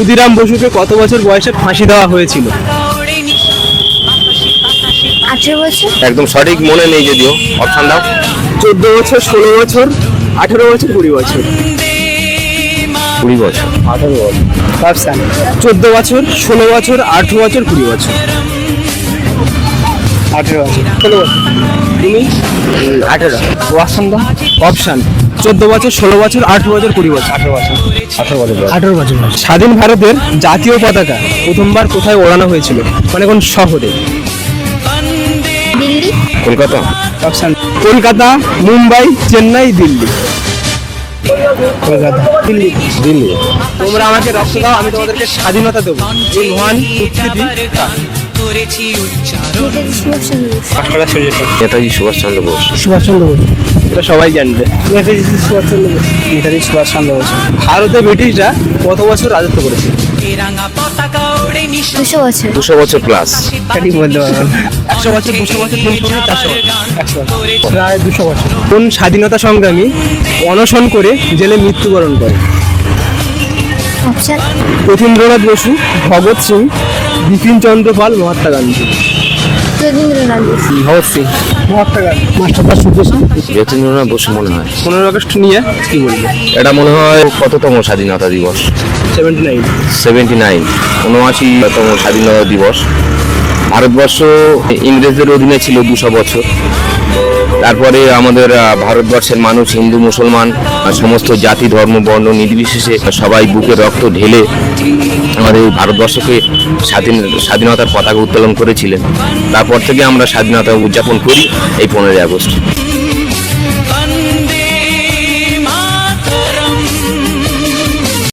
ক্ষুদিরাম বসুকে কত বছর বয়সে ফাঁসি দেওয়া হয়েছিল? আঠেরো বছর? একদম সঠিক মনে নেই যদিও। অপশন দাও। চোদ্দ বছর ষোলো বছর আঠেরো বছর কুড়ি বছর? কুড়ি বছর। অপশান। চোদ্দ বছর ষোলো বছর আঠেরো বছর কুড়ি বছর? আঠেরো বছর। ষোলো বছর। তুমি? আঠেরো। অপশান দাও। অপশান। চোদ্দ বছর ষোলো বছর আঠেরো বছর কুড়ি বছর। আঠেরো বছর। আঠারো বছর আঠেরো বছর স্বাধীন ভারতের জাতীয় পতাকা প্রথমবার কোথায় ওড়ানো হয়েছিল? মানে কোন শহরে? দিল্লি। কলকাতা। অপশান কলকাতা মুম্বাই চেন্নাই দিল্লি। কলকাতা। দিল্লি। দিল্লি। তোমরা আমাকে রক্ত দাও আমি তোমাদেরকে স্বাধীনতা দেবো। এই মহান নেতাজি সুভাষচন্দ্র বোস। সুভাষচন্দ্র বসু। এটা সবাই জানবে। নেতাজি সুভাষচন্দ্র বসু নেতাজি বসু ভারতে ব্রিটিশরা কত বছর রাজত্ব করেছে? দুশো বছর। দুশো বছর প্লাস ঠিক বলতে পারবেন একশো বছর দুশো বছর তিনশো বছর চারশো বছর। প্রায় দুশো বছর। কোন স্বাধীনতা সংগ্রামী অনশন করে জেলে মৃত্যুবরণ করে? অপশন যতীন্দ্রনাথ বসু ভগৎ সিং বিপিন চন্দ্র পাল মহাত্মা গান্ধী। যতীন্দ্রনাথ বসু মনে হয়। পনেরো আগস্ট নিয়ে কি বলব? এটা মনে হয় কততম স্বাধীনতা দিবস? সেভেন্টি নাইন সেভেন্টি নাইন উনআশিতম স্বাধীনতা দিবস। ভারতবর্ষ ইংরেজদের অধীনে ছিল দুশো বছর। তারপরে আমাদের ভারতবর্ষের মানুষ, হিন্দু, মুসলমান সমস্ত জাতি, ধর্ম, বর্ণ, নির্বিশেষে সবাই বুকে রক্ত ঢেলে আমাদের এই ভারতবর্ষকে স্বাধীন, স্বাধীনতার পতাকা উত্তোলন করেছিলেন। তারপর থেকে আমরা স্বাধীনতা উদযাপন করি এই পনেরোই আগস্ট।